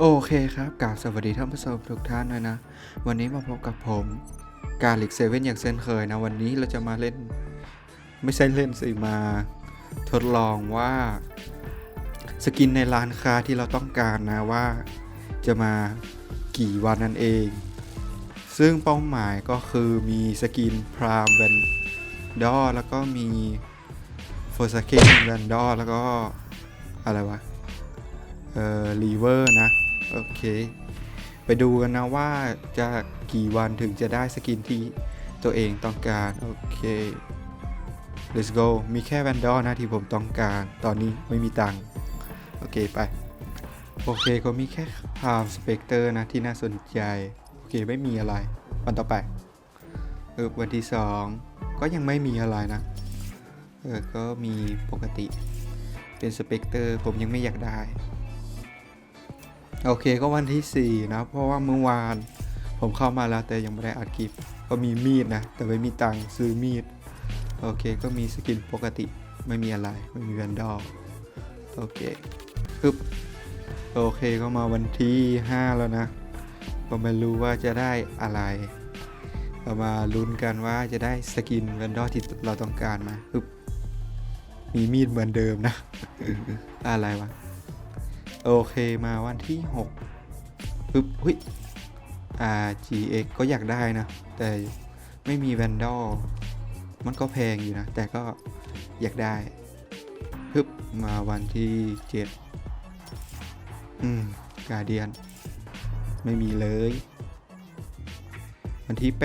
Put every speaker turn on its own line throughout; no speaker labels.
โอเคครับกราบสวัสดีท่านผู้ชมทุกท่านเลยนะ วันนี้มาพบกับผม กาลิกเซเว่นอย่างเช่นเคยนะ วันนี้เราจะมาเล่น ไม่ใช่เล่นสิมา ทดลองว่า สกินในร้านค้าที่เราต้องการนะว่า จะมากี่วันนั่นเอง ซึ่งเป้าหมายก็คือมีสกินพรามแวนดอแล้วก็มีโฟสเคนแวนดอแล้วก็อะไรวะเอ่อลีเวอร์นะ โอเค ไปดูกันนะว่าจะกี่วันถึงจะได้สกินที่ตัวเองต้องการ โอเค let's go มีแค่แวนดอลนะที่ผมต้องการ ตอนนี้ไม่มีตังค์ โอเคไป โอเคก็มีแค่พามสเปกเตอร์นะที่น่าสนใจ โอเคไม่มีอะไร วันต่อไป เออวันที่สองก็ยังไม่มีอะไรนะ เออก็มีปกติ เป็นสเปกเตอร์ผมยังไม่อยากได้ โอเคก็วันที่ 4 นะ เพราะว่าเมื่อวาน ผมเข้ามาแล้วแต่ยังไม่ได้อัดคลิป ก็มีมีดนะ แต่ไม่มีตังค์ซื้อมีด โอเคก็มีสกินปกติไม่มีอะไร ไม่มีแวนดอลโอเคปึ๊บโอเคก็มาวันที่ 5 แล้วนะ ก็ไม่รู้ว่าจะได้อะไรเรามาลุ้นกันว่าจะได้สกินแวนดอลที่เราต้องการมาปึ๊บมีมีดเหมือนเดิมนะ อะไรวะ โอเคมาวันที่6ปึ๊บหุ้ยอ่า GX ก็อยากได้นะ แต่ไม่มีแวนดอลมันก็แพงอยู่นะ แต่ก็อยากได้ปึ๊บมาวันที่ 7 อืมกาเดียน ไม่มีเลย วันที่8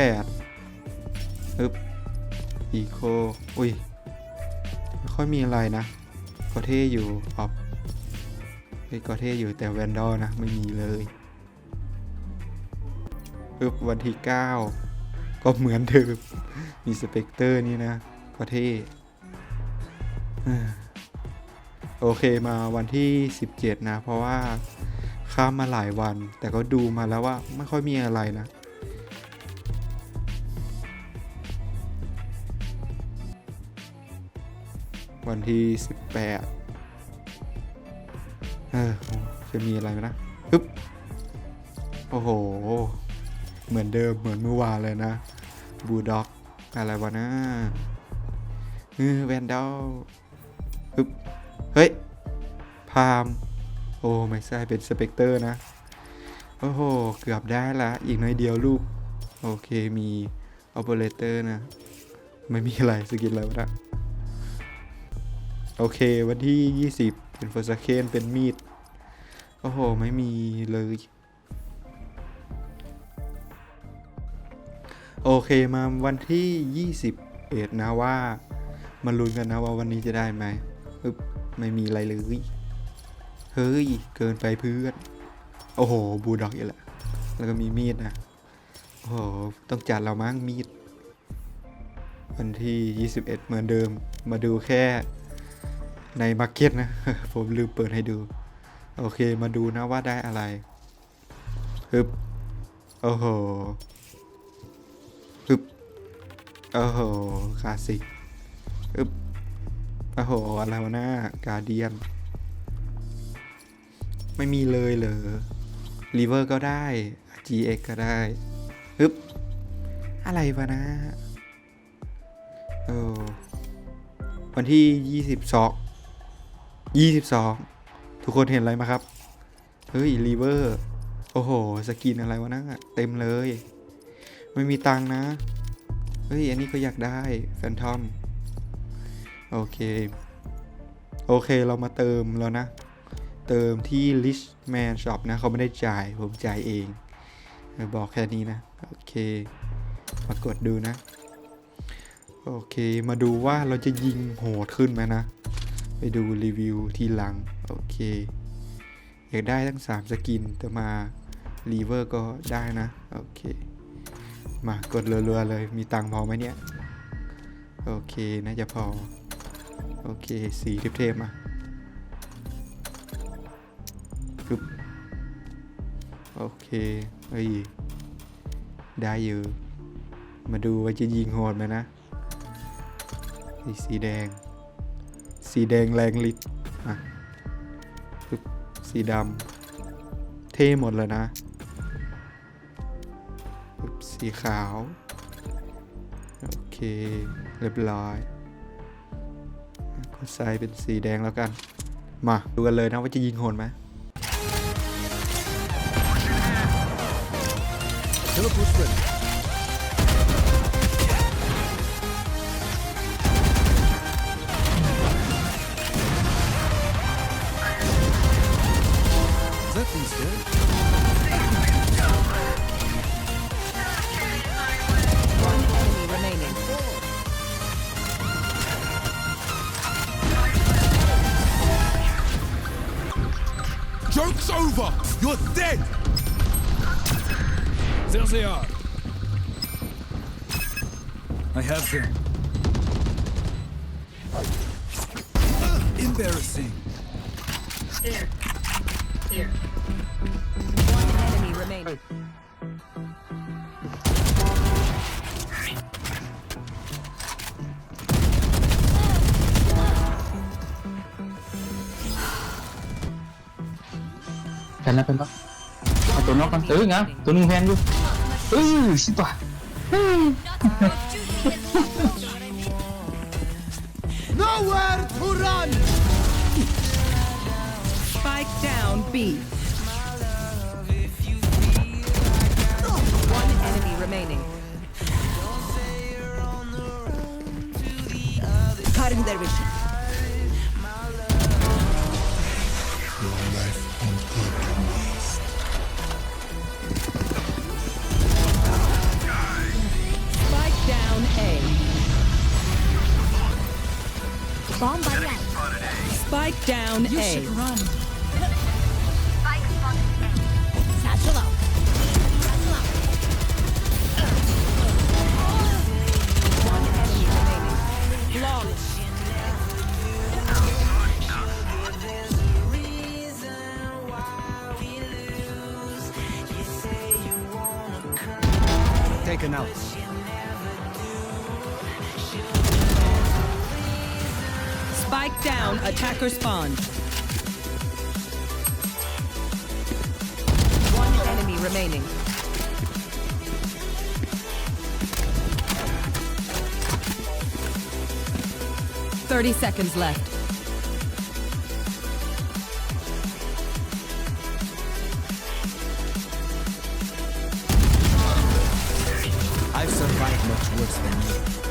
ปึ๊บอีโคอุ้ย ไม่ค่อยมีอะไรนะ ก็เท่อยู่ออฟ เฮ้ก็เท่อยู่แต่แวนดอลนะไม่มีเลยปึ๊บวันที่ 9 ก็เหมือนเดิมมีสเปกเตอร์นี่นะก็เท่โอเคมาวันที่ 17 นะ เพราะว่าข้ามมาหลายวัน แต่ก็ดูมาแล้วว่าไม่ค่อยมีอะไรนะ วันที่ 18 เออจะมีอะไรไหมนะปึ๊บโอ้โห เหมือนเดิมเหมือนเมื่อวานเลยนะบูด็อกอะไรวะนะเออแวนดอลปึ๊บเฮ้ย พามโอ้ไม่ใช่เป็นสเปกเตอร์นะ โอ้โห เกือบได้ละ อีกน้อยเดียวลูก โอเคมีออเปอเรเตอร์นะ ไม่มีอะไรสกินอะไรวะนะโอเค วันที่ 20 เป็นเฟอร์สเคนเป็นมีด โอ้โห ไม่มีเลย โอเคมาวันที่ 21 นะว่า มาลุ้นกันนะว่าวันนี้จะได้ไหมปึ๊บไม่มีอะไรเลย เฮ้ย เกินไปเพื่อน โอ้โห บูด็อกอีกแล้วแล้วก็มีมีดนะ โอ้โห ต้องจัดเรามั้งมีด วันที่ 21 เหมือนเดิม มาดูแค่ ในมาร์เก็ตนะ ผมลืมเปิดให้ดู โอเคมาดูนะว่าได้อะไรฮึบโอ้โหฮึบโอ้โหคลาสสิกฮึบโอ้โหอะไรวะหน้ากาเดียน ไม่มีเลยเหรอรีเวอร์ก็ได้ GX ก็ได้ฮึบอะไรวะนะโอ้วันที่ 22 22 ทุกคนเห็นอะไรมาครับ เฮ้ยรีเวอร์ โอ้โห สกินอะไรวะนะเต็มเลย ไม่มีตังนะ เฮ้ย อันนี้ก็อยากได้แฟนทอม โอเค โอเคเรามาเติมแล้วนะ เติมที่ Rich Man Shop นะ เขาไม่ได้จ่าย ผมจ่ายเอง บอกแค่นี้นะ โอเค มากดดูนะ โอเค มาดูว่าเราจะยิงโหดขึ้นไหมนะ ไปดูรีวิวทีหลัง โอเค อยากได้ทั้ง 3 สกินแต่มารีเวอร์ก็ได้นะ โอเค มากดรัวๆเลย มีตังพอไหมเนี่ย โอเค น่าจะพอ โอเค สีเทพๆมาปึ๊บโอเคเฮ้ยได้อยู่ มาดูว่าจะยิงโหดไหมนะสีแดง สีแดงแรงฤทธิ์อะสีดำเท่หมดเลยนะสีขาว โอเค เรียบร้อยก็ใส่เป็นสีแดงแล้วกัน มาดูกันเลยนะว่าจะยิงโหนไหม
Teleport's ready. That Joke's over! You're dead! There they are. I have them. Embarrassing.
There. There.
One enemy remaining.
แแล้วเป็นปะเอาตัวนอกกันเอ้ยงามตัวหนึงแพนอยู่เอ้ยสิตัว
Nowhere to run!
Spike down B. One enemy remaining. Cutting their vision.
Bomb buddy out.
Spike down A.
Satchel out. Satchel out.
One enemy remaining. Flawless.
Taken out.
Attacker spawn. One enemy remaining. Thirty seconds left.
I've survived much worse than you.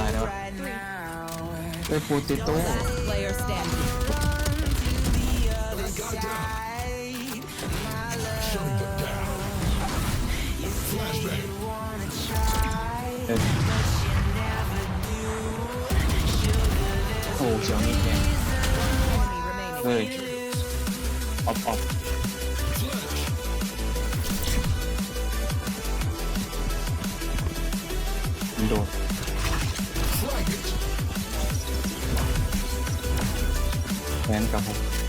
Like I
ได้แล้ว
right now,
ไปโปเตโต้
Last player standing.
side, my love, you wanna try,
เออโอ้เสียวนี่แพง
Enemy remaining.
เฮ้ยออฟออฟมันโดน แพนกับผม